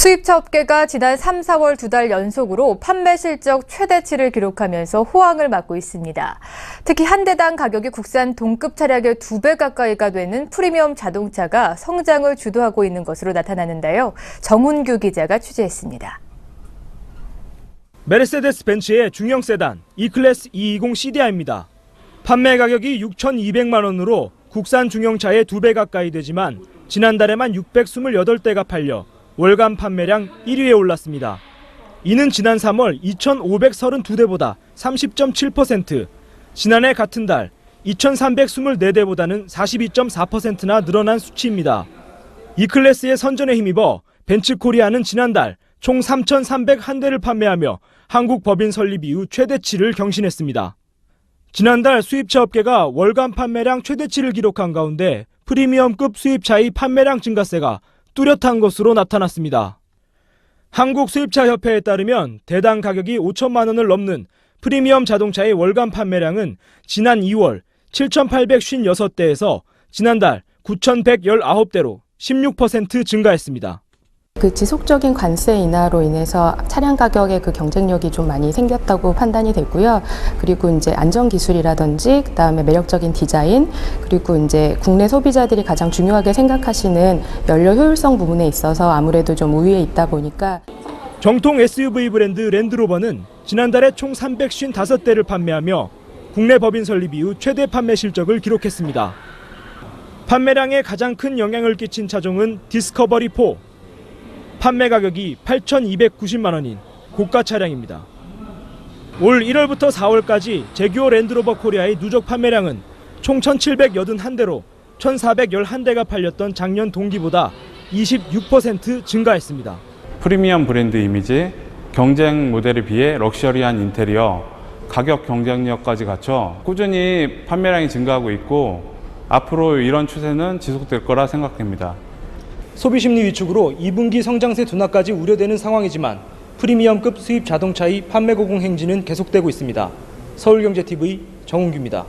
수입차 업계가 지난 3, 4월 두 달 연속으로 판매 실적 최대치를 기록하면서 호황을 맞고 있습니다. 특히 한 대당 가격이 국산 동급 차량의 두 배 가까이가 되는 프리미엄 자동차가 성장을 주도하고 있는 것으로 나타나는데요. 정훈규 기자가 취재했습니다. 메르세데스 벤츠의 중형 세단 E클래스 220 CDI입니다. 판매 가격이 6,200만 원으로 국산 중형차의 두 배 가까이 되지만 지난달에만 628대가 팔려 월간 판매량 1위에 올랐습니다. 이는 지난 3월 2,532대보다 30.7%, 지난해 같은 달 2,324대보다는 42.4%나 늘어난 수치입니다. E클래스의 선전에 힘입어 벤츠 코리아는 지난달 총 3,301대를 판매하며 한국 법인 설립 이후 최대치를 경신했습니다. 지난달 수입차 업계가 월간 판매량 최대치를 기록한 가운데 프리미엄급 수입차의 판매량 증가세가 뚜렷한 것으로 나타났습니다. 한국 수입차 협회에 따르면 대당 가격이 5천만 원을 넘는 프리미엄 자동차의 월간 판매량은 지난 2월 7,856대에서 지난달 9,119대로 16% 증가했습니다. 그 지속적인 관세 인하로 인해서 차량 가격의 그 경쟁력이 좀 많이 생겼다고 판단이 됐고요. 그리고 이제 안전 기술이라든지 그다음에 매력적인 디자인 그리고 이제 국내 소비자들이 가장 중요하게 생각하시는 연료 효율성 부분에 있어서 아무래도 좀 우위에 있다 보니까 정통 SUV 브랜드 랜드로버는 지난달에 총 355대를 판매하며 국내 법인 설립 이후 최대 판매 실적을 기록했습니다. 판매량에 가장 큰 영향을 끼친 차종은 디스커버리 4. 판매 가격이 8,290만 원인 고가 차량입니다. 올 1월부터 4월까지 제규어 랜드로버 코리아의 누적 판매량은 총 1,781대로 1,411대가 팔렸던 작년 동기보다 26% 증가했습니다. 프리미엄 브랜드 이미지, 경쟁 모델에 비해 럭셔리한 인테리어, 가격 경쟁력까지 갖춰 꾸준히 판매량이 증가하고 있고 앞으로 이런 추세는 지속될 거라 생각됩니다. 소비 심리 위축으로 2분기 성장세 둔화까지 우려되는 상황이지만 프리미엄급 수입 자동차의 판매 고공 행진은 계속되고 있습니다. 서울경제TV 정은규입니다.